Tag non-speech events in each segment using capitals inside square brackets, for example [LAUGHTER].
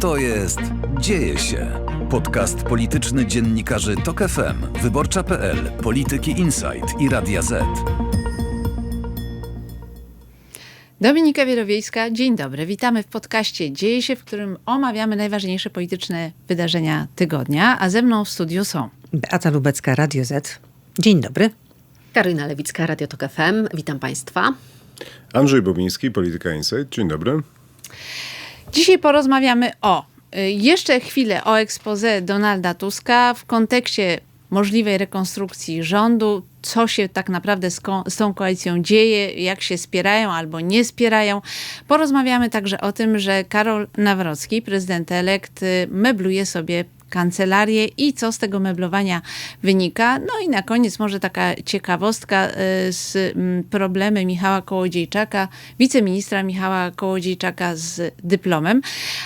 To jest Dzieje się. Podcast polityczny dziennikarzy TOK FM, Wyborcza.pl, Polityki Insight i Radia Z. Dominika Wielowiejska, dzień dobry. Witamy w podcaście Dzieje się, w którym omawiamy najważniejsze polityczne wydarzenia tygodnia, a ze mną w studiu są Beata Lubecka, Radio Z. Dzień dobry. Karyna Lewicka, Radio Tok FM. Witam Państwa. Andrzej Bobiński, Polityka Insight. Dzień dobry. Dzisiaj porozmawiamy o y, jeszcze chwilę o ekspoze Donalda Tuska w kontekście możliwej rekonstrukcji rządu, co się tak naprawdę z, z tą koalicją dzieje, jak się spierają albo nie spierają. Porozmawiamy także o tym, że Karol Nawrocki, prezydent elekt, y, mebluje sobie kancelarię i co z tego meblowania wynika. No i na koniec może taka ciekawostka y, z mm, problemy Michała Kołodziejczaka, wiceministra Michała Kołodziejczaka z dyplomem.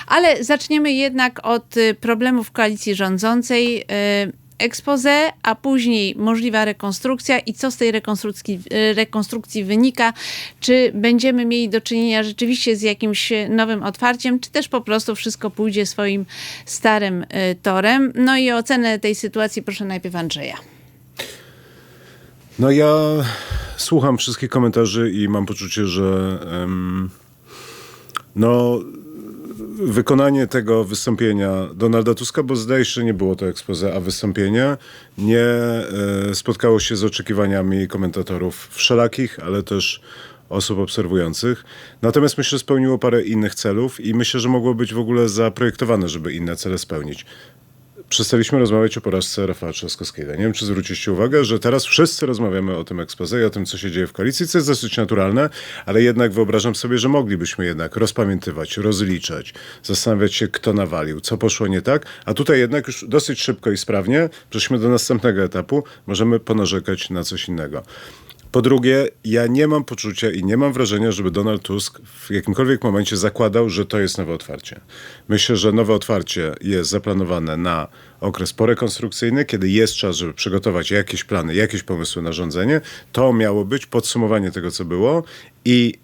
Ale zaczniemy jednak od y, problemów koalicji rządzącej. Expose, a później możliwa rekonstrukcja i co z tej rekonstrukcji, rekonstrukcji wynika? Czy będziemy mieli do czynienia rzeczywiście z jakimś nowym otwarciem, czy też po prostu wszystko pójdzie swoim starym y, torem? No i o ocenę tej sytuacji proszę najpierw Andrzeja. No ja słucham wszystkich komentarzy i mam poczucie, że em, no wykonanie tego wystąpienia Donalda Tuska, bo zdaje się, że nie było to expose, a wystąpienie nie e, spotkało się z oczekiwaniami komentatorów wszelakich, ale też osób obserwujących. Natomiast myślę, że spełniło parę innych celów i myślę, że mogło być w ogóle zaprojektowane, żeby inne cele spełnić. Przestaliśmy rozmawiać o porażce Rafała Trzaskowskiego. Nie wiem, czy zwróciliście uwagę, że teraz wszyscy rozmawiamy o tym ekspoze i o tym, co się dzieje w koalicji, co jest dosyć naturalne, ale jednak wyobrażam sobie, że moglibyśmy jednak rozpamiętywać, rozliczać, zastanawiać się, kto nawalił, co poszło nie tak, a tutaj jednak już dosyć szybko i sprawnie przeszliśmy do następnego etapu, możemy ponarzekać na coś innego. Po drugie, ja nie mam poczucia i nie mam wrażenia, żeby Donald Tusk w jakimkolwiek momencie zakładał, że to jest nowe otwarcie. Myślę, że nowe otwarcie jest zaplanowane na okres porekonstrukcyjny, kiedy jest czas, żeby przygotować jakieś plany, jakieś pomysły na rządzenie. To miało być podsumowanie tego, co było i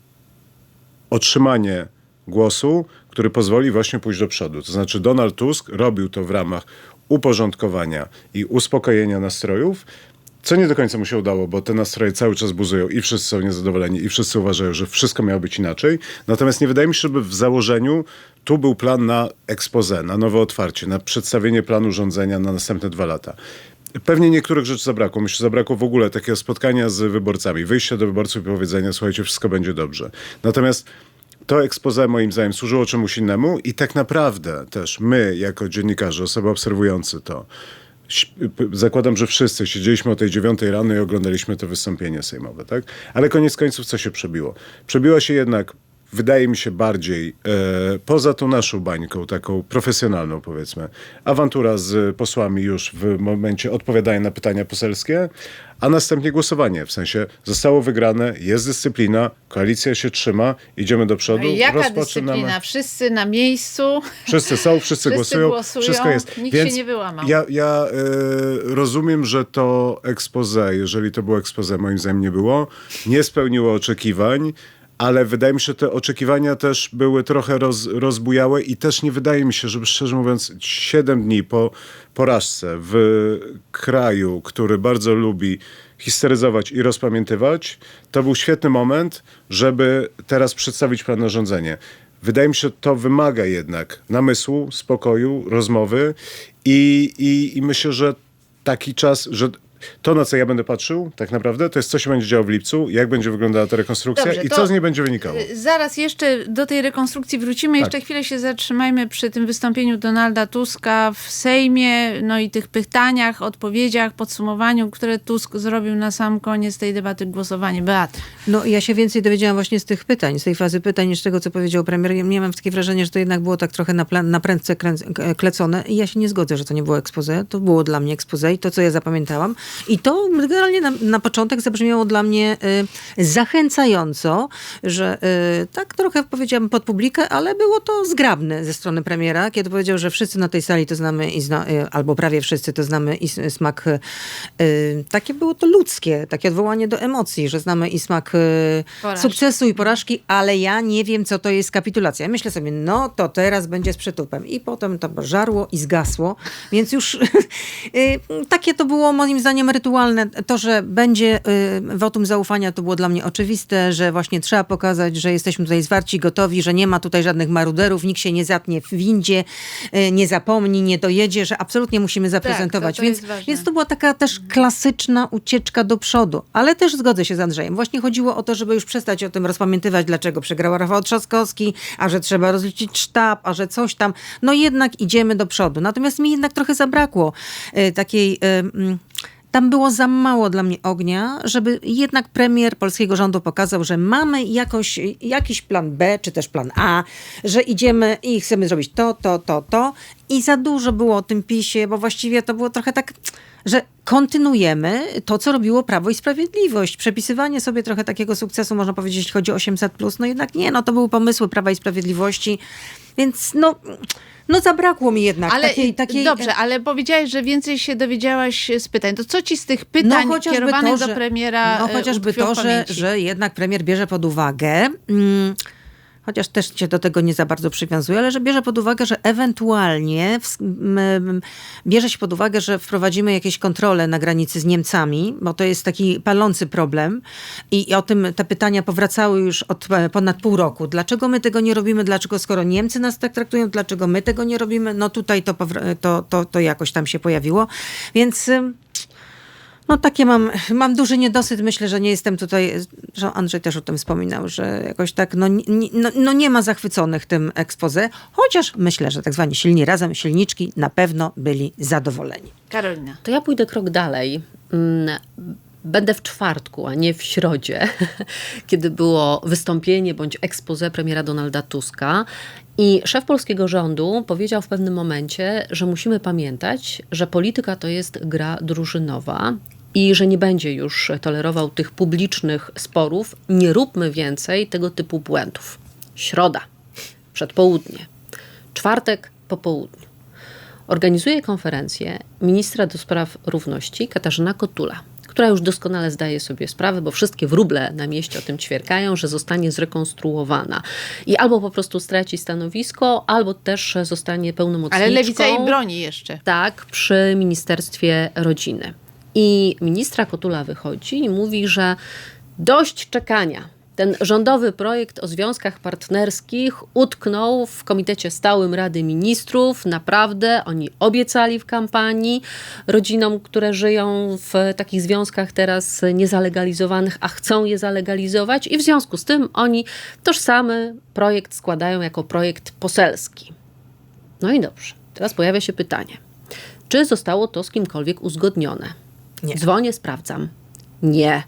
otrzymanie głosu, który pozwoli właśnie pójść do przodu. To znaczy Donald Tusk robił to w ramach uporządkowania i uspokojenia nastrojów, co nie do końca mu się udało, bo te nastroje cały czas buzują i wszyscy są niezadowoleni i wszyscy uważają, że wszystko miało być inaczej. Natomiast nie wydaje mi się, żeby w założeniu tu był plan na expose, na nowe otwarcie, na przedstawienie planu rządzenia na następne dwa lata. Pewnie niektórych rzeczy zabrakło. Myślę, że zabrakło w ogóle takiego spotkania z wyborcami, wyjścia do wyborców i powiedzenia, słuchajcie, wszystko będzie dobrze. Natomiast to expose moim zdaniem służyło czemuś innemu i tak naprawdę też my, jako dziennikarze, osoby obserwujące to, zakładam, że wszyscy siedzieliśmy o tej dziewiątej rano i oglądaliśmy to wystąpienie sejmowe, tak? Ale koniec końców co się przebiło? Przebiła się jednak wydaje mi się bardziej e, poza tą naszą bańką, taką profesjonalną powiedzmy, awantura z posłami już w momencie odpowiadania na pytania poselskie, a następnie głosowanie. W sensie zostało wygrane, jest dyscyplina, koalicja się trzyma, idziemy do przodu, No Jaka dyscyplina? Wszyscy na miejscu. Wszyscy są, wszyscy, [LAUGHS] Wszyscy głosują, głosują, wszystko jest. nikt się nie wyłamał. Ja, ja e, rozumiem, że to expose, jeżeli to było expose, moim zdaniem nie było, nie spełniło oczekiwań, ale wydaje mi się, że te oczekiwania też były trochę roz, rozbujałe i też nie wydaje mi się, żeby szczerze mówiąc, 7 dni po porażce w kraju, który bardzo lubi histeryzować i rozpamiętywać, to był świetny moment, żeby teraz przedstawić plan rządzenie. Wydaje mi się, że to wymaga jednak namysłu, spokoju, rozmowy i, i, i myślę, że taki czas, że to, na co ja będę patrzył, tak naprawdę, to jest, co się będzie działo w lipcu, jak będzie wyglądała ta rekonstrukcja Dobrze, i co z niej będzie wynikało. Y, Zaraz jeszcze do tej rekonstrukcji wrócimy. Jeszcze Tak. chwilę się zatrzymajmy przy tym wystąpieniu Donalda Tuska w Sejmie, no i tych pytaniach, odpowiedziach, podsumowaniu, które Tusk zrobił na sam koniec tej debaty głosowanie. Beat. No ja się więcej dowiedziałam właśnie z tych pytań, z tej fazy pytań, niż tego, co powiedział premier. Ja nie mam takie wrażenie, że to jednak było tak trochę na, plan, na prędce klecone. I ja się nie zgodzę, że to nie było expose. To było dla mnie expose i to, co ja zapamiętałam, I to generalnie na, na początek zabrzmiało dla mnie y, zachęcająco, że y, tak trochę powiedziałam pod publikę, ale było to zgrabne ze strony premiera, kiedy powiedział, że wszyscy na tej sali to znamy i zna, y, albo prawie wszyscy to znamy i smak, y, takie było to ludzkie, takie odwołanie do emocji, że znamy i smak y, Porażki. sukcesu i porażki, ale ja nie wiem, co to jest kapitulacja. Ja myślę sobie, no to teraz będzie z przytupem. I potem to żarło i zgasło, więc już [LAUGHS] y, takie to było moim zdaniem rytualne. To, że będzie y, wotum zaufania, to było dla mnie oczywiste, że właśnie trzeba pokazać, że jesteśmy tutaj zwarci, gotowi, że nie ma tutaj żadnych maruderów, nikt się nie zatnie w windzie, y, nie zapomni, nie dojedzie, że absolutnie musimy zaprezentować. to więc, jest ważne. więc to była taka też klasyczna ucieczka do przodu. Ale też zgodzę się z Andrzejem. Właśnie chodziło o to, żeby już przestać o tym rozpamiętywać, dlaczego przegrał Rafał Trzaskowski, a że trzeba rozliczyć sztab, a że coś tam. No jednak idziemy do przodu. Natomiast mi jednak trochę zabrakło y, takiej... Y, mm, tam było za mało dla mnie ognia, żeby jednak premier polskiego rządu pokazał, że mamy jakoś, jakiś plan B, czy też plan A, że idziemy i chcemy zrobić to, to, to, to. I za dużo było o tym PiSie, bo właściwie to było trochę tak, że kontynuujemy to, co robiło Prawo i Sprawiedliwość. Przepisywanie sobie trochę takiego sukcesu, można powiedzieć, jeśli chodzi o 800+, no jednak nie, no to były pomysły Prawa i Sprawiedliwości, więc no, no zabrakło mi jednak Ale takiej, takiej... dobrze, ale powiedziałaś, że więcej się dowiedziałaś z pytań. To co ci z tych pytań kierowanych do premiera No e, chociażby to, że, że jednak premier bierze pod uwagę, mm, chociaż też się do tego nie za bardzo przywiązuje, ale że bierze pod uwagę, że ewentualnie m, bierze się pod uwagę, że wprowadzimy jakieś kontrole na granicy z Niemcami, bo to jest taki palący problem i, i o tym te pytania powracały już od e, ponad pół roku. Dlaczego my tego nie robimy? Dlaczego skoro Niemcy nas tak traktują, dlaczego my tego nie robimy? No tutaj to, powr- to, to, to jakoś tam się pojawiło. Więc... no takie mam, mam duży niedosyt. Myślę, że nie jestem tutaj, że Andrzej też o tym wspominał, że jakoś tak, no, nie- no, no nie ma zachwyconych tym expose, chociaż myślę, że tak zwani silni razem, silniczki na pewno byli zadowoleni. Karolina. To ja pójdę krok dalej. Mm, Będę w czwartku, a nie w środzie, [LAUGHS] kiedy było wystąpienie bądź expose premiera Donalda Tuska. I szef polskiego rządu powiedział w pewnym momencie, że musimy pamiętać, że polityka to jest gra drużynowa i że nie będzie już tolerował tych publicznych sporów. Nie róbmy więcej tego typu błędów. Środa, przedpołudnie, czwartek po południu. Organizuje konferencję ministra do spraw równości Katarzyna Kotula, która już doskonale zdaje sobie sprawę, bo wszystkie wróble na mieście o tym ćwierkają, że zostanie zrekonstruowana. I albo po prostu straci stanowisko, albo też zostanie pełnomocniczką. Ale lewica jej broni jeszcze. Tak, przy Ministerstwie Rodziny. I ministra Kotula wychodzi i mówi, że dość czekania. Ten rządowy projekt o związkach partnerskich utknął w Komitecie Stałym Rady Ministrów. Naprawdę oni obiecali w kampanii rodzinom, które żyją w takich związkach teraz niezalegalizowanych, a chcą je zalegalizować, i w związku z tym oni tożsamy projekt składają jako projekt poselski. No i dobrze. Teraz pojawia się pytanie. Czy zostało to z kimkolwiek uzgodnione? Nie. Dzwonię, sprawdzam. Nie.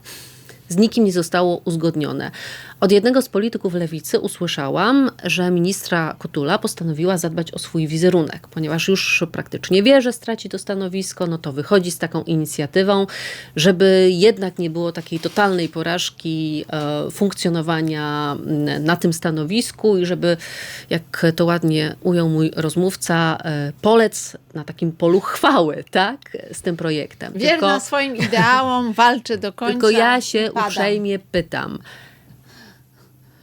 Z nikim nie zostało uzgodnione. Od jednego z polityków lewicy usłyszałam, że ministra Kotula postanowiła zadbać o swój wizerunek, ponieważ już praktycznie wie, że straci to stanowisko, no to wychodzi z taką inicjatywą, żeby jednak nie było takiej totalnej porażki e, funkcjonowania na tym stanowisku i żeby, jak to ładnie ujął mój rozmówca, e, polec na takim polu chwały, tak, z tym projektem. Wierna swoim ideałom, walczy do [LAUGHS] końca. tylko ja się uprzejmie pytam,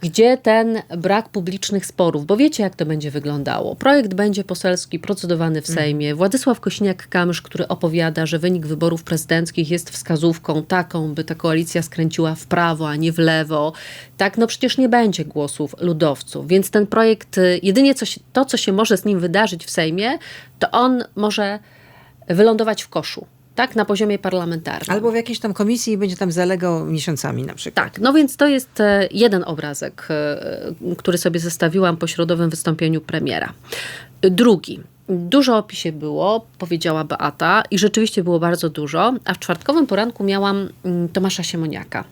gdzie ten brak publicznych sporów? Bo wiecie, jak to będzie wyglądało. Projekt będzie poselski, procedowany w Sejmie. Władysław Kośniak-Kamysz, który opowiada, że wynik wyborów prezydenckich jest wskazówką taką, by ta koalicja skręciła w prawo, a nie w lewo. Tak, no przecież nie będzie głosów ludowców. Więc ten projekt, y, jedynie co się, to, co się może z nim wydarzyć w Sejmie, to on może wylądować w koszu. Tak, na poziomie parlamentarnym. Albo w jakiejś tam komisji i będzie tam zalegał miesiącami na przykład. Tak, no więc to jest e, jeden obrazek, e, który sobie zestawiłam po środowym wystąpieniu premiera. Drugi. Dużo o opisie było, powiedziała Beata, i rzeczywiście było bardzo dużo, a w czwartkowym poranku miałam mm, Tomasza Siemoniaka.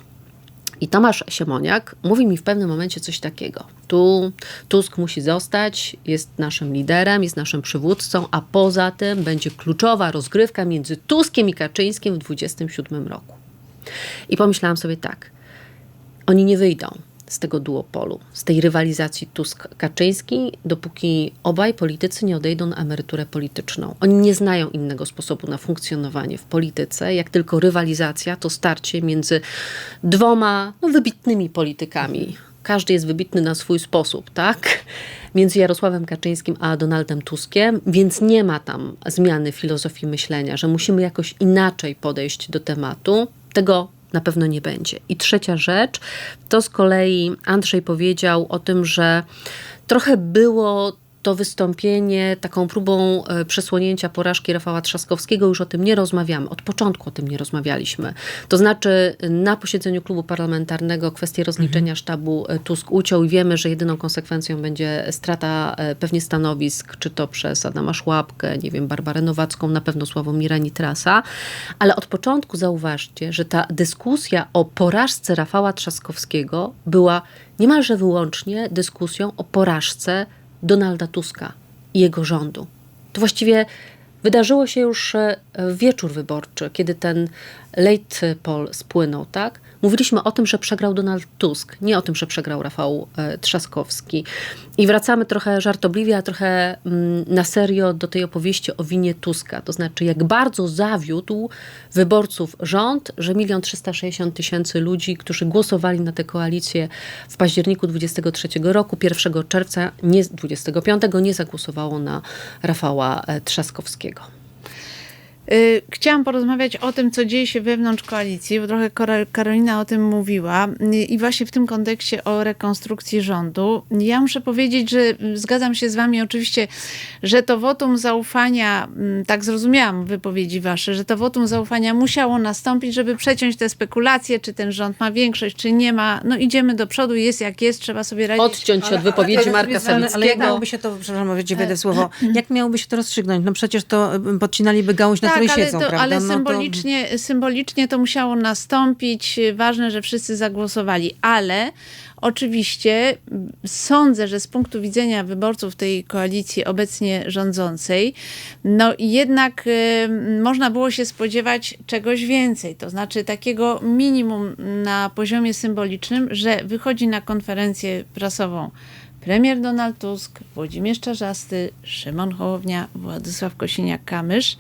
I Tomasz Siemoniak mówi mi w pewnym momencie coś takiego. Tu Tusk musi zostać, jest naszym liderem, jest naszym przywódcą, a poza tym będzie kluczowa rozgrywka między Tuskiem i Kaczyńskim w 27 roku. I pomyślałam sobie tak, oni nie wyjdą z tego duopolu, z tej rywalizacji Tusk-Kaczyński, dopóki obaj politycy nie odejdą na emeryturę polityczną. Oni nie znają innego sposobu na funkcjonowanie w polityce, jak tylko rywalizacja, to starcie między dwoma no, wybitnymi politykami. Każdy jest wybitny na swój sposób, tak? Między Jarosławem Kaczyńskim a Donaldem Tuskiem, więc nie ma tam zmiany filozofii myślenia, że musimy jakoś inaczej podejść do tematu. Tego na pewno nie będzie. I trzecia rzecz, to z kolei Andrzej powiedział o tym, że trochę było to wystąpienie taką próbą e, przesłonięcia porażki Rafała Trzaskowskiego. Już o tym nie rozmawiamy. Od początku o tym nie rozmawialiśmy. To znaczy na posiedzeniu klubu parlamentarnego kwestię rozliczenia sztabu e, Tusk uciął i wiemy, że jedyną konsekwencją będzie strata e, pewnie stanowisk, czy to przez Adama Szłapkę, nie wiem, Barbarę Nowacką, na pewno Sławomira Nitrasa. Ale od początku zauważcie, że ta dyskusja o porażce Rafała Trzaskowskiego była niemalże wyłącznie dyskusją o porażce Donalda Tuska i jego rządu. To właściwie wydarzyło się już e, wieczór wyborczy, kiedy ten late poll spłynął, tak? Mówiliśmy o tym, że przegrał Donald Tusk, nie o tym, że przegrał Rafał e, Trzaskowski. I wracamy trochę żartobliwie, a trochę mm, na serio do tej opowieści o winie Tuska. To znaczy, jak bardzo zawiódł wyborców rząd, że milion trzysta sześćdziesiąt tysięcy ludzi, którzy głosowali na tę koalicję w październiku 23 roku, 1 czerwca nie, 25 nie zagłosowało na Rafała e, Trzaskowskiego. Y, Chciałam porozmawiać o tym, co dzieje się wewnątrz koalicji, bo trochę Karolina o tym mówiła y, i właśnie w tym kontekście o rekonstrukcji rządu. Ja muszę powiedzieć, że y, zgadzam się z wami oczywiście, że to wotum zaufania, mm, tak zrozumiałam wypowiedzi wasze, że to wotum zaufania musiało nastąpić, żeby przeciąć te spekulacje, czy ten rząd ma większość, czy nie ma. No idziemy do przodu, jest jak jest, trzeba sobie radzić. Odciąć się od wypowiedzi Marka Ale, ale jak Sawickiego. miałoby się to, przepraszam, wejdę w słowo, [CLEARS THROAT] jak miałoby się to rozstrzygnąć? No przecież to podcinaliby gałąź, na Tak, ale, siedzą, to, ale no to... symbolicznie, symbolicznie to musiało nastąpić. Ważne, że wszyscy zagłosowali, ale oczywiście m, sądzę, że z punktu widzenia wyborców tej koalicji obecnie rządzącej, no jednak y, można było się spodziewać czegoś więcej, to znaczy takiego minimum na poziomie symbolicznym, że wychodzi na konferencję prasową premier Donald Tusk, Włodzimierz Czarzasty, Szymon Hołownia, Władysław Kosiniak-Kamysz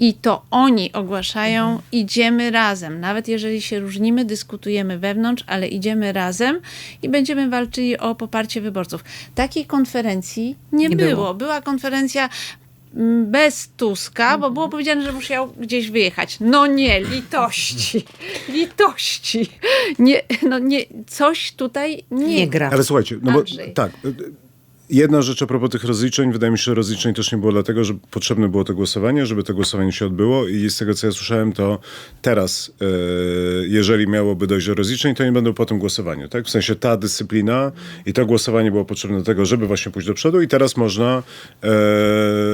i to oni ogłaszają, idziemy razem. Nawet jeżeli się różnimy, dyskutujemy wewnątrz, ale idziemy razem i będziemy walczyli o poparcie wyborców. Takiej konferencji nie, Nie było. było. Była konferencja mm, bez Tuska, bo było powiedziane, że musiał gdzieś wyjechać. No nie, litości. [LAUGHS] litości. Nie, no nie, coś tutaj nie, Nie gra. Ale słuchajcie, no bo tak. Jedna rzecz a propos tych rozliczeń. Wydaje mi się, że rozliczeń też nie było dlatego, że potrzebne było to głosowanie, żeby to głosowanie się odbyło i z tego, co ja słyszałem, to teraz, e, jeżeli miałoby dojść do rozliczeń, to nie będą po tym głosowaniu, tak? W sensie ta dyscyplina i to głosowanie było potrzebne do tego, żeby właśnie pójść do przodu i teraz można e,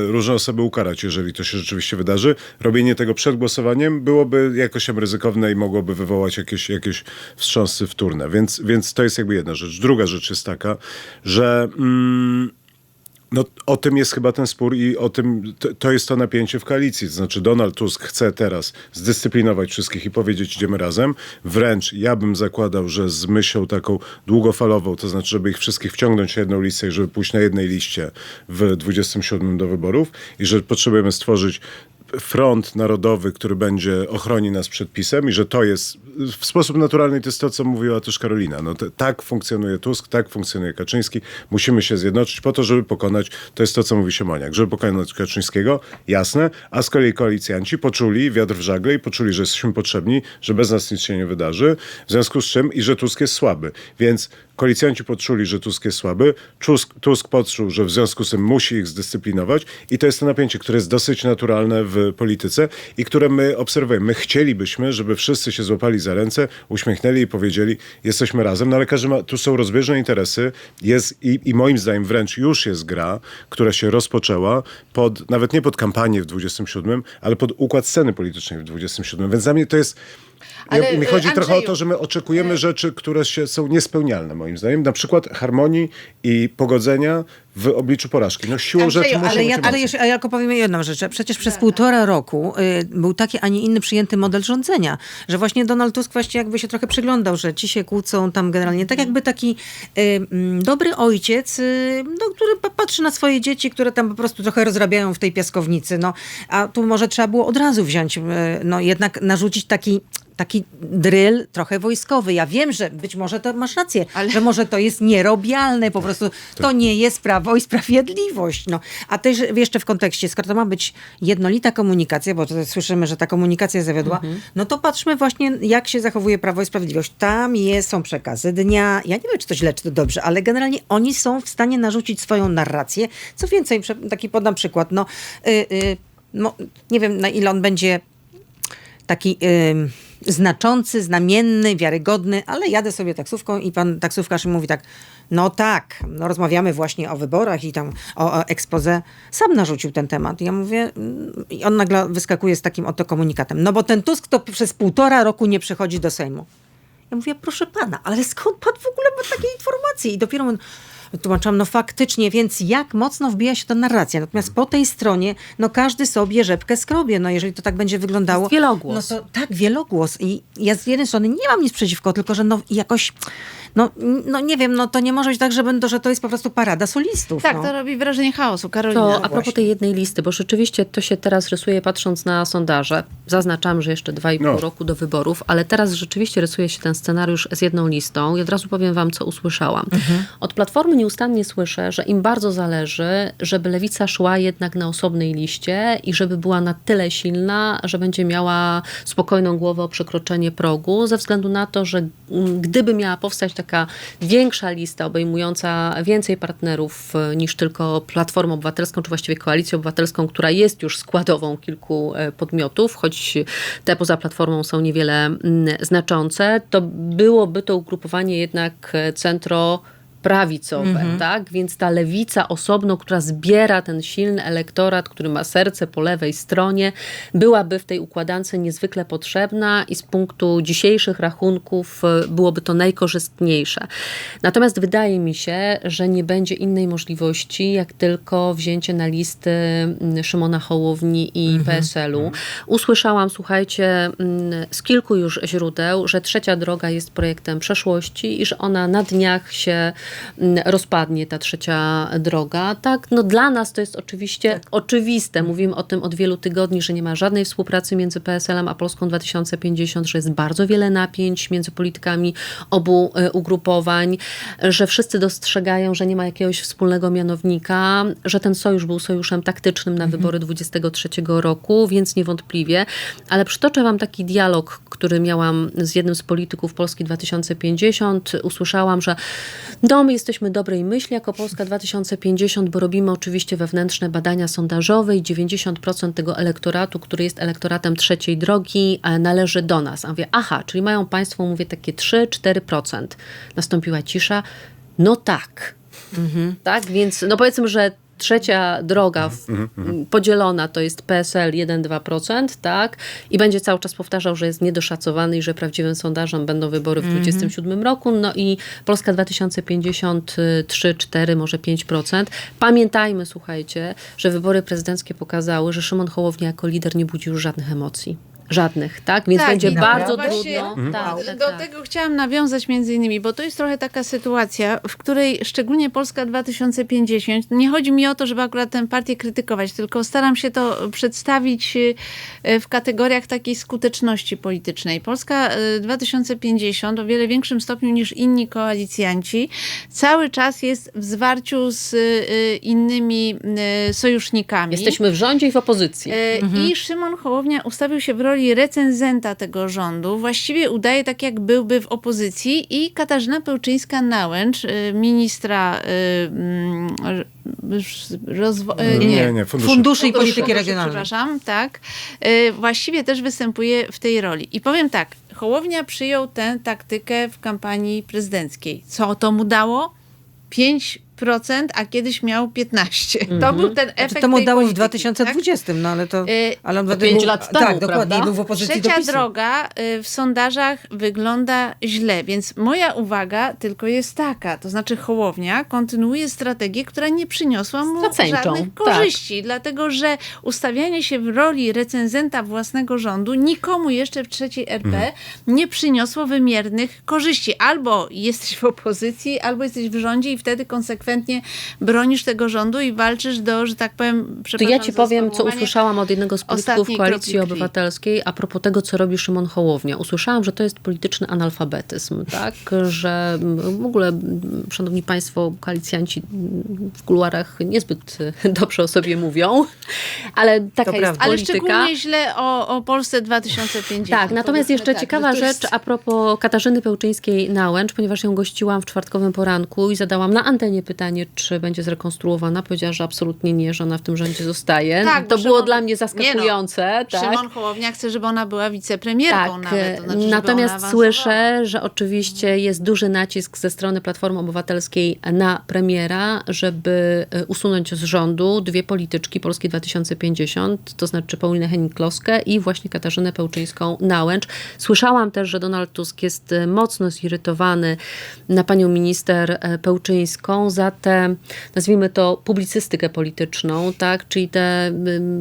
różne osoby ukarać, jeżeli to się rzeczywiście wydarzy. Robienie tego przed głosowaniem byłoby jakoś tam ryzykowne i mogłoby wywołać jakieś, jakieś wstrząsy wtórne, więc, więc to jest jakby jedna rzecz. Druga rzecz jest taka, że... Mm, no, o tym jest chyba ten spór i o tym to, to jest to napięcie w koalicji. Znaczy, Donald Tusk chce teraz zdyscyplinować wszystkich i powiedzieć, idziemy razem. Wręcz ja bym zakładał, że z myślą taką długofalową, to znaczy, żeby ich wszystkich wciągnąć na jedną listę i żeby pójść na jednej liście w 27 do wyborów i że potrzebujemy stworzyć front narodowy, który będzie ochroni nas przed pisem i że to jest w sposób naturalny, to jest to, co mówiła też Karolina. No, tak funkcjonuje Tusk, tak funkcjonuje Kaczyński. Musimy się zjednoczyć po to, żeby pokonać, to jest to, co mówi Siemoniak, żeby pokonać Kaczyńskiego, jasne, a z kolei koalicjanci poczuli wiatr w żagle i poczuli, że jesteśmy potrzebni, że bez nas nic się nie wydarzy, w związku z czym i że Tusk jest słaby. Więc koalicjanci poczuli, że Tusk jest słaby, Tusk, Tusk poczuł, że w związku z tym musi ich zdyscyplinować i to jest to napięcie, które jest dosyć naturalne w polityce i które my obserwujemy. My chcielibyśmy, żeby wszyscy się złapali za ręce, uśmiechnęli i powiedzieli, jesteśmy razem, no ale każdy ma, tu są rozbieżne interesy, jest i, i moim zdaniem wręcz już jest gra, która się rozpoczęła pod, nawet nie pod kampanię w 27, ale pod układ sceny politycznej w 27, więc dla mnie to jest Ale, ja, mi chodzi y, trochę o Andrzeju, to, że my oczekujemy rzeczy, które się, są niespełnialne moim zdaniem. Na przykład harmonii i pogodzenia w obliczu porażki. No siłą Andrzeju, rzeczy ale ja, ale jeszcze, ja tylko powiem jedną rzecz. Przecież przez półtora roku y, był taki, a nie inny przyjęty model rządzenia, że właśnie Donald Tusk właśnie jakby się trochę przyglądał, że ci się kłócą tam generalnie. Tak jakby taki y, mm, dobry ojciec, y, no, który pa- patrzy na swoje dzieci, które tam po prostu trochę rozrabiają w tej piaskownicy. No, a tu może trzeba było od razu wziąć, y, no jednak narzucić taki taki drill trochę wojskowy. Ja wiem, że być może to masz rację, Ale- że może to jest nierobialne, po prostu to nie jest prawo i sprawiedliwość. No. A też jeszcze w kontekście, skoro to ma być jednolita komunikacja, bo tutaj słyszymy, że ta komunikacja zawiodła, no to patrzmy właśnie, jak się zachowuje prawo i sprawiedliwość. Tam jest, są przekazy dnia. Ja nie wiem, czy to źle, czy to dobrze, ale generalnie oni są w stanie narzucić swoją narrację. Co więcej, taki podam przykład, no, y, y, no nie wiem, na ile on będzie taki ym, znaczący, znamienny, wiarygodny, ale jadę sobie taksówką i pan taksówkarz mi mówi tak, no tak, no rozmawiamy właśnie o wyborach i tam o, o expose. Sam narzucił ten temat. Ja mówię, mm, i on nagle wyskakuje z takim oto komunikatem. No bo ten Tusk to przez półtora roku nie przychodzi do Sejmu. Ja mówię, proszę pana, ale skąd pan w ogóle ma takie informacje? I dopiero on tłumaczyłam, no faktycznie, więc jak mocno wbija się ta narracja. Natomiast po tej stronie, no każdy sobie rzepkę skrobie. No jeżeli to tak będzie wyglądało. Jest wielogłos. No to tak, wielogłos. I ja z jednej strony nie mam nic przeciwko, tylko że no jakoś, no, no nie wiem, no to nie może być tak, że, będą, że to jest po prostu parada solistów. Tak, no. to robi wrażenie chaosu. Karolina. To a propos właśnie. tej jednej listy, bo rzeczywiście to się teraz rysuje patrząc na sondaże. Zaznaczam, że jeszcze dwa i pół No. roku do wyborów, ale teraz rzeczywiście rysuje się ten scenariusz z jedną listą i od razu powiem wam, co usłyszałam. Od Platformy nieustannie słyszę, że im bardzo zależy, żeby Lewica szła jednak na osobnej liście i żeby była na tyle silna, że będzie miała spokojną głowę o przekroczenie progu, ze względu na to, że mm, gdyby miała powstać taka większa lista obejmująca więcej partnerów e, niż tylko Platformę Obywatelską, czy właściwie Koalicję Obywatelską, która jest już składową kilku e, podmiotów, choć te poza Platformą są niewiele mm, znaczące, to byłoby to ugrupowanie jednak e, centro prawicowe, tak? Więc ta lewica osobno, która zbiera ten silny elektorat, który ma serce po lewej stronie, byłaby w tej układance niezwykle potrzebna i z punktu dzisiejszych rachunków e, byłoby to najkorzystniejsze. Natomiast wydaje mi się, że nie będzie innej możliwości, jak tylko wzięcie na listy mm, Szymona Hołowni i PSL-u. Usłyszałam, słuchajcie, mm, z kilku już źródeł, że trzecia droga jest projektem przeszłości i że ona na dniach się rozpadnie, ta trzecia droga. Tak, no dla nas to jest oczywiście oczywiste. Mówimy o tym od wielu tygodni, że nie ma żadnej współpracy między PSL-em a Polską 2050, że jest bardzo wiele napięć między politykami obu e, ugrupowań, że wszyscy dostrzegają, że nie ma jakiegoś wspólnego mianownika, że ten sojusz był sojuszem taktycznym na wybory 23 roku, więc niewątpliwie. Ale przytoczę wam taki dialog, który miałam z jednym z polityków Polski 2050. Usłyszałam, że no, my jesteśmy dobrej myśli jako Polska 2050, bo robimy oczywiście wewnętrzne badania sondażowe i 90% tego elektoratu, który jest elektoratem trzeciej drogi, e, należy do nas. A mówię, aha, czyli mają państwo, mówię, takie 3-4%. Nastąpiła cisza. No tak. Tak, więc no powiedzmy, że trzecia droga w, podzielona to jest PSL 1-2%, tak? I będzie cały czas powtarzał, że jest niedoszacowany i że prawdziwym sondażem będą wybory w 2027 roku. No i Polska 2050 y, 3-4, może 5%. Pamiętajmy, słuchajcie, że wybory prezydenckie pokazały, że Szymon Hołownia jako lider nie budzi już żadnych emocji. Żadnych, tak? Więc Tak, będzie bardzo właśnie trudno. Tak, tak, Do tak. tego chciałam nawiązać między innymi, bo to jest trochę taka sytuacja, w której szczególnie Polska 2050, nie chodzi mi o to, żeby akurat tę partię krytykować, tylko staram się to przedstawić y, w kategoriach takiej skuteczności politycznej. Polska y, 2050 o wiele większym stopniu niż inni koalicjanci cały czas jest w zwarciu z y, innymi y, sojusznikami. Jesteśmy w rządzie i w opozycji. E, I Szymon Hołownia ustawił się w roli recenzenta tego rządu. Właściwie udaje tak, jak byłby w opozycji. I Katarzyna Pełczyńska-Nałęcz, e, ministra e, mm, rozwoju... Nie, nie, funduszy. Funduszy i polityki regionalnej. Przepraszam, tak. Właściwie też występuje w tej roli. I powiem tak, Hołownia przyjął tę taktykę w kampanii prezydenckiej. Co to mu dało? Pięć a kiedyś miał 15. To był ten efekt Znaczy, to mu dało w polityki, tak? 2020, no ale to... Y, Ale on to wtedy pięć był- lat temu, Tak, dokładnie, był w opozycji do Trzecia PiSu. droga y, w sondażach wygląda źle, więc moja uwaga tylko jest taka, to znaczy Hołownia kontynuuje strategię, która nie przyniosła mu Straceńczą, żadnych tak. korzyści, dlatego że ustawianie się w roli recenzenta własnego rządu nikomu jeszcze w trzeciej RP Mhm. nie przyniosło wymiernych korzyści. Albo jesteś w opozycji, albo jesteś w rządzie i wtedy konsekwentnie bronisz tego rządu i walczysz do, że tak powiem, To ja ci powiem, co usłyszałam od jednego z polityków Koalicji. Obywatelskiej a propos tego, co robi Szymon Hołownia. Usłyszałam, że to jest polityczny analfabetyzm, tak? [LAUGHS] Że mm, w ogóle, mm, szanowni państwo, koalicjanci w kuluarach niezbyt [LAUGHS] dobrze o sobie mówią, ale taka To jest prawda. Ale polityka. szczególnie źle o, o Polsce 2050. Tak, natomiast jeszcze tak, ciekawa to jest- rzecz a propos Katarzyny Pełczyńskiej-Nałęcz, ponieważ ją gościłam w czwartkowym poranku i zadałam na antenie pytanie, czy będzie zrekonstruowana. Powiedziała, że absolutnie nie, że ona w tym rządzie zostaje. Tak, to bo było Szymon- dla mnie Nie no, zaskakujące. tak. Szymon Hołownia chce, żeby ona była wicepremierką Tak, nawet. To znaczy, natomiast słyszę, że oczywiście jest duży nacisk ze strony Platformy Obywatelskiej na premiera, żeby e, usunąć z rządu dwie polityczki Polski 2050, to znaczy Paulinę Henning-Kloskę i właśnie Katarzynę Pełczyńską-Nałęcz. Słyszałam też, że Donald Tusk jest e, mocno zirytowany na panią minister e, Pełczyńską za tę, nazwijmy to, publicystykę polityczną, tak, czyli te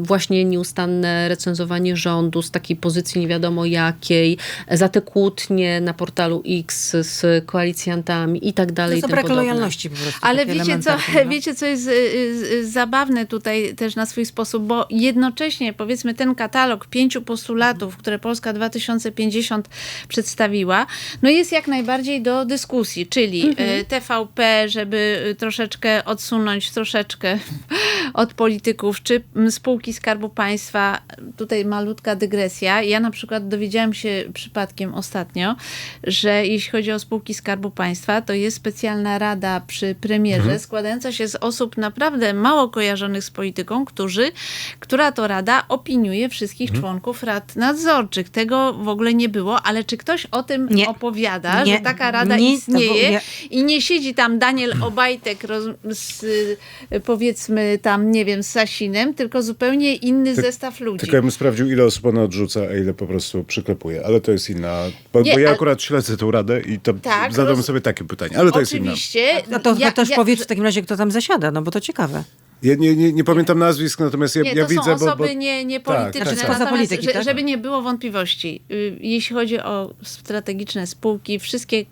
właśnie nieustanne recenzowanie rządu z takiej pozycji nie wiadomo jakiej, za te kłótnie na portalu X z koalicjantami i tak dalej. To tym brak lojalności po prostu. Ale wiecie co, no. [LAUGHS] wiecie, co jest y, y, zabawne tutaj też na swój sposób, bo jednocześnie powiedzmy ten katalog pięciu postulatów, które Polska 2050 przedstawiła, no jest jak najbardziej do dyskusji, czyli y, TVP, żeby y, troszeczkę odsunąć troszeczkę [LAUGHS] od polityków, czy spółki Skarbu Państwa. Tutaj malutka dygresja. Ja na przykład dowiedziałam się przypadkiem ostatnio, że jeśli chodzi o spółki Skarbu Państwa, to jest specjalna rada przy premierze, składająca się z osób naprawdę mało kojarzonych z polityką, którzy, która to rada opiniuje wszystkich członków rad nadzorczych. Tego w ogóle nie było, ale czy ktoś o tym Nie. opowiada, Nie. że taka rada Nie, istnieje nie. i nie siedzi tam Daniel [CLEARS THROAT] Obajtek roz, z, y, powiedzmy tam, nie wiem, z Sasinem, tylko zupełnie inny zestaw ludzi. Tylko ja bym sprawdził, ile osób ona odrzuca, a ile po prostu przyklepuje. Ale to jest inna. Bo, Nie, bo ja ale- akurat śledzę tę radę i to Tak, zadam roz- sobie takie pytanie. Ale to jest inna. Oczywiście. No to ja, też ja, powiedz w takim razie, kto tam zasiada, no bo to ciekawe. Ja nie, nie, nie pamiętam nazwisk, natomiast ja, Nie, to ja są widzę, osoby bo, bo... nie, nie Tak, polityczne. tak, tak. Natomiast, polityki, że, tak? żeby nie było wątpliwości, y, jeśli chodzi o strategiczne spółki, wszystkie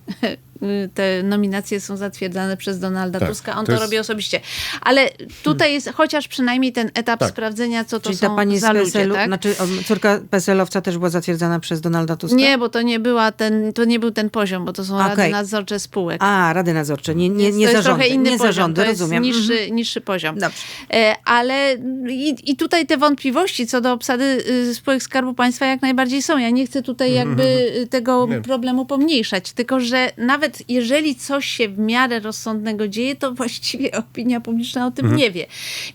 te nominacje są zatwierdzane przez Donalda Tak, Tuska. On to to, jest- robi osobiście. Ale tutaj jest chociaż przynajmniej ten etap Tak. sprawdzenia, co to Czyli są ta pani z za ludzie. Tak? znaczy córka PSL-owca też była zatwierdzana przez Donalda Tuska? Nie, bo to nie, była ten, to nie był ten poziom, bo to są rady Okej. nadzorcze spółek. A, rady nadzorcze, nie, nie, nie to jest zarządy. trochę inny nie poziom, zarządy, to jest rozumiem. niższy, Mhm. niższy poziom. Dobrze. E, Ale i, i tutaj te wątpliwości co do obsady y, spółek Skarbu Państwa jak najbardziej są. Ja nie chcę tutaj jakby y, tego Nie. problemu pomniejszać, tylko że nawet jeżeli coś się w miarę rozsądnego dzieje, to właściwie [LAUGHS] opinia publiczna o tym nie wie.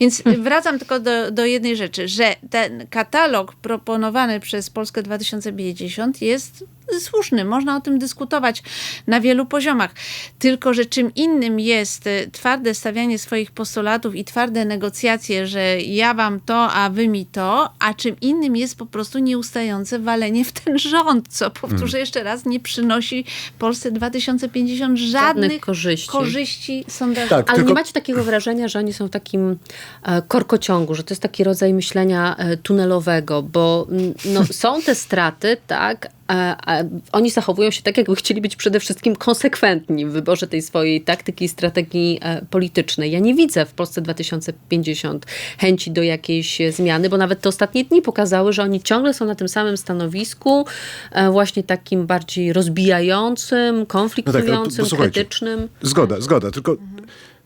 Więc y, wracam tylko do, do jednej rzeczy, że ten katalog proponowany przez Polskę 2050 jest słuszny. Można o tym dyskutować na wielu poziomach. Tylko, że czym innym jest y, twarde stawianie swoich postulatów i twarde negocjacje, że ja wam to, a wy mi to, a czym innym jest po prostu nieustające walenie w ten rząd, co powtórzę jeszcze raz, nie przynosi Polsce 2050 żadnych, Żadnych korzyści. korzyści sondażowych. Tak, Ale tylko... nie macie takiego wrażenia, że oni są w takim e, korkociągu, że to jest taki rodzaj myślenia e, tunelowego, bo mm, no, są te straty, tak, a, a oni zachowują się tak, jakby chcieli być przede wszystkim konsekwentni w wyborze tej swojej taktyki i strategii e, politycznej. Ja nie widzę w Polsce 2050 chęci do jakiejś e, zmiany, bo nawet te ostatnie dni pokazały, że oni ciągle są na tym samym stanowisku, e, właśnie takim bardziej rozbijającym, konfliktującym, posłuchajcie. krytycznym. Zgoda, zgoda, tylko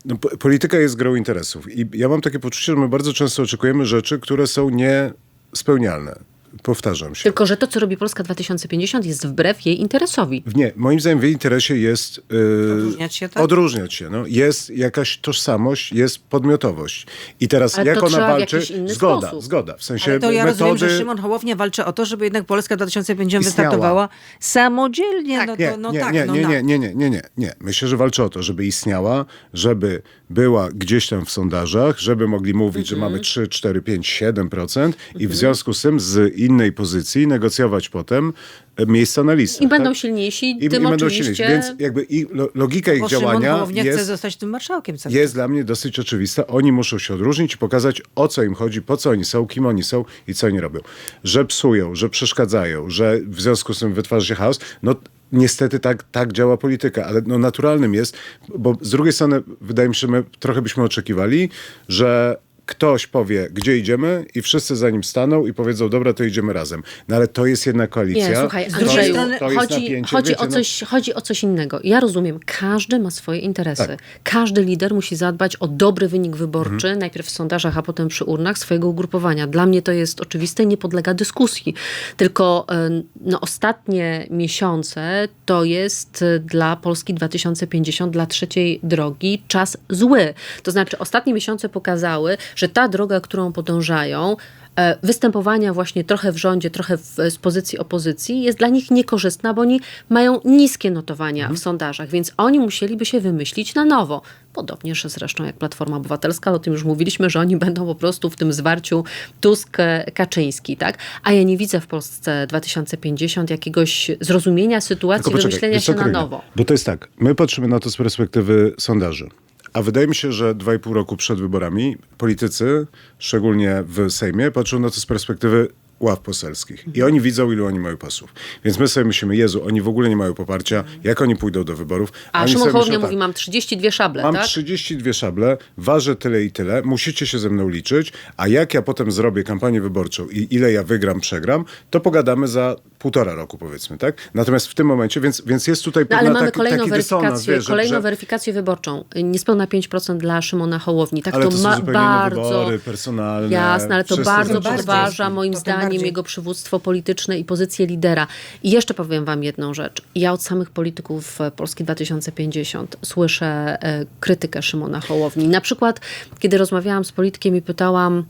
no, po- polityka jest grą interesów i ja mam takie poczucie, że my bardzo często oczekujemy rzeczy, które są niespełnialne. Powtarzam się. Tylko, że to, co robi Polska 2050 jest wbrew jej interesowi. Nie, moim zdaniem w jej interesie jest yy, Odróżniać się, tak? odróżniać się. No. Jest jakaś tożsamość, jest podmiotowość. I teraz Ale jak to ona walczy, jakiś inny zgoda, sposób. zgoda. W sensie Ale to ja metody... rozumiem, że Szymon Hołownia walczy o to, żeby jednak Polska 2050 Istniała. wystartowała samodzielnie. Tak. No, Nie, to, no nie, tak, nie, no nie, nie, nie, nie, nie, nie, nie. Myślę, że walczy o to, żeby istniała, żeby była gdzieś tam w sondażach, żeby mogli mówić, że Mhm. mamy 3, 4, 5, 7% i w związku z tym z innej pozycji negocjować potem e, miejsca na listę. I będą silniejsi, I, tym i będą silniejsi. Więc jakby i lo, logika ich działania Hołownia chce jest, zostać tym marszałkiem. cały jest dla mnie dosyć oczywista. Oni muszą się odróżnić i pokazać, o co im chodzi, po co oni są, kim oni są i co oni robią. Że psują, że przeszkadzają, że w związku z tym wytwarza się chaos, no niestety tak, tak działa polityka, ale no, naturalnym jest, bo z drugiej strony wydaje mi się, że my trochę byśmy oczekiwali, że ktoś powie, gdzie idziemy i wszyscy za nim staną i powiedzą, dobra, to idziemy razem. No ale to jest jedna koalicja. Nie, słuchaj, Andrzeju, jest, strony to jest chodzi, napięcie, chodzi, wiecie, o no- coś, chodzi o coś innego. Ja rozumiem, każdy ma swoje interesy. Tak. Każdy lider musi zadbać o dobry wynik wyborczy, Mhm. najpierw w sondażach, a potem przy urnach swojego ugrupowania. Dla mnie to jest oczywiste i nie podlega dyskusji. Tylko e, no, ostatnie miesiące to jest e, dla Polski 2050, dla trzeciej drogi czas zły. To znaczy ostatnie miesiące pokazały, że ta droga, którą podążają, e, występowania właśnie trochę w rządzie, trochę w, z pozycji opozycji jest dla nich niekorzystna, bo oni mają niskie notowania w sondażach, więc oni musieliby się wymyślić na nowo. Podobnież zresztą jak Platforma Obywatelska, o tym już mówiliśmy, że oni będą po prostu w tym zwarciu Tusk-Kaczyński, tak? A ja nie widzę w Polsce 2050 jakiegoś zrozumienia sytuacji, poczekaj, wymyślenia się na nowo. Bo to jest tak, my patrzymy na to z perspektywy sondaży. A wydaje mi się, że dwa i pół roku przed wyborami politycy, szczególnie w Sejmie, patrzą na to z perspektywy ław poselskich. I oni widzą, ilu oni mają pasów. Więc my sobie myślimy, Jezu, oni w ogóle nie mają poparcia, jak oni pójdą do wyborów. A oni Szymon Hołownia mówi, tak, mam 32 szable, Mam tak? 32 szable, ważę tyle i tyle, musicie się ze mną liczyć, a jak ja potem zrobię kampanię wyborczą i ile ja wygram, przegram, to pogadamy za półtora roku powiedzmy, tak? Natomiast w tym momencie, więc, więc jest tutaj No, pewna ale mamy taki, kolejną taki dysonans, weryfikację, wiesz, kolejną że, weryfikację wyborczą. Niespełna 5% dla Szymona Hołowni. Tak Ale to, to są ma bardzo. wybory personalne, Jasne, ale to bardzo podważa moim tym zdaniem jego przywództwo polityczne i pozycję lidera. I jeszcze powiem wam jedną rzecz. Ja od samych polityków e, Polski 2050 słyszę e, krytykę Szymona Hołowni. Na przykład, kiedy rozmawiałam z politykiem i pytałam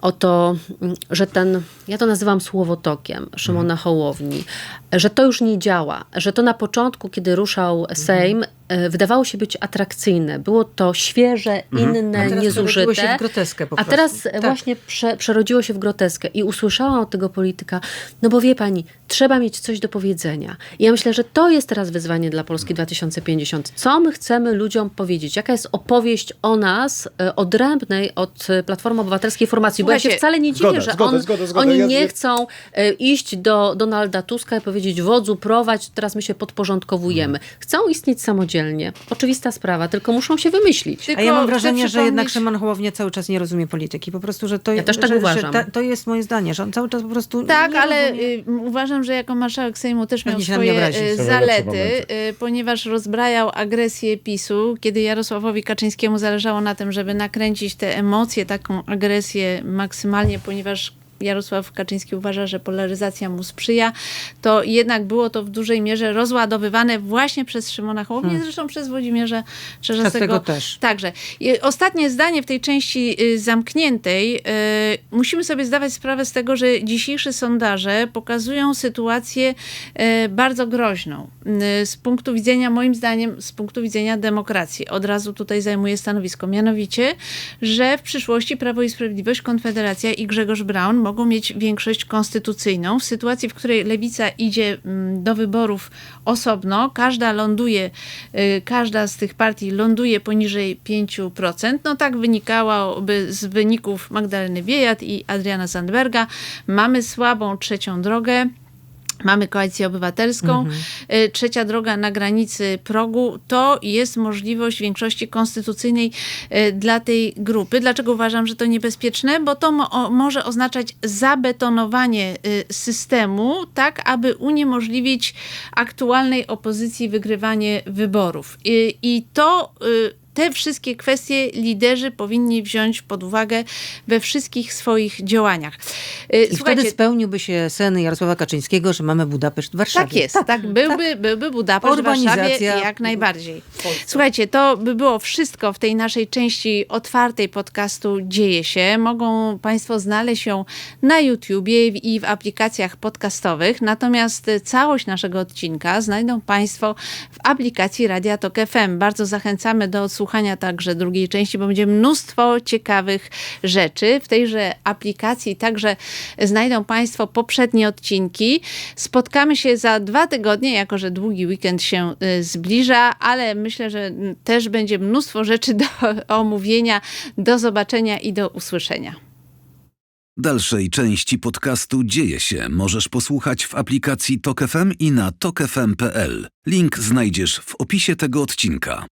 o to, mm, że ten, ja to nazywam słowotokiem Szymona Hołowni, że to już nie działa, że to na początku, kiedy ruszał Sejm, e, wydawało się być atrakcyjne. Było to świeże, inne, A niezużyte. przerodziło się w groteskę po A prostu. teraz Tak. właśnie prze, przerodziło się w groteskę i usłyszałam od tego polityka, no bo wie pani, trzeba mieć coś do powiedzenia. I ja myślę, że to jest teraz wyzwanie dla Polski 2050. Co my chcemy ludziom powiedzieć? Jaka jest opowieść o nas e, odrębnej od e, Platformy Obywatelskiej formacji? Bo ja się wcale nie dziwię, Zgoda, że zgoda, on, zgoda, oni Ja- nie chcą e, iść do Donalda Tuska i powiedzieć wodzu, prowadź, teraz my się podporządkowujemy. Chcą istnieć samodzielnie. Oczywista sprawa, tylko muszą się wymyślić. Tylko A ja mam wrażenie, że jednak Szymon Hołownia cały czas nie rozumie polityki. Po prostu, że to, Ja też tak że, uważam. Że ta, to jest moje zdanie, że on cały czas po prostu Tak, nie ale rozumie. y, uważam, że jako marszałek Sejmu też miał swoje y, zalety, y, ponieważ rozbrajał agresję PiSu, kiedy Jarosławowi Kaczyńskiemu zależało na tym, żeby nakręcić te emocje, taką agresję maksymalnie, ponieważ Jarosław Kaczyński uważa, że polaryzacja mu sprzyja, to jednak było to w dużej mierze rozładowywane właśnie przez Szymona Hołownię, zresztą przez Włodzimierza Czerzastego Hmm. też. Także. I Ostatnie zdanie w tej części y, zamkniętej. Y, Musimy sobie zdawać sprawę z tego, że dzisiejsze sondaże pokazują sytuację y, bardzo groźną. Z punktu widzenia, moim zdaniem, z punktu widzenia demokracji. Od razu tutaj zajmuję stanowisko. Mianowicie, że w przyszłości Prawo i Sprawiedliwość, Konfederacja i Grzegorz Braun mogą mieć większość konstytucyjną. W sytuacji, w której lewica idzie mm, do wyborów osobno, każda ląduje, y, każda z tych partii ląduje poniżej 5%. No tak wynikałoby z wyników Magdaleny Biejat i Adriana Sandberga. Mamy słabą trzecią drogę. Mamy koalicję obywatelską. Y, Trzecia droga na granicy progu to jest możliwość większości konstytucyjnej y, dla tej grupy. Dlaczego uważam, że to niebezpieczne? Bo to mo- może oznaczać zabetonowanie y, systemu, tak aby uniemożliwić aktualnej opozycji wygrywanie wyborów. I, i to. Te wszystkie kwestie liderzy powinni wziąć pod uwagę we wszystkich swoich działaniach. Y, I wtedy spełniłby się sen Jarosława Kaczyńskiego, że mamy Budapeszt w Warszawie. tak jest, tak, byłby, byłby Budapeszt w Warszawie jak najbardziej. Słuchajcie, to by było wszystko w tej naszej części otwartej podcastu Dzieje się. Mogą Państwo znaleźć ją na YouTubie i w aplikacjach podcastowych, natomiast całość naszego odcinka znajdą Państwo w aplikacji Radia Tok FM. Bardzo zachęcamy do odsłuchania także drugiej części, bo będzie mnóstwo ciekawych rzeczy. W tejże aplikacji także znajdą Państwo poprzednie odcinki. Spotkamy się za dwa tygodnie, jako że długi weekend się y, zbliża, ale myślę, że też będzie mnóstwo rzeczy do [LAUGHS] omówienia, do zobaczenia i do usłyszenia. Dalszej części podcastu Dzieje się możesz posłuchać w aplikacji Tok FM i na tokefm.pl. Link znajdziesz w opisie tego odcinka.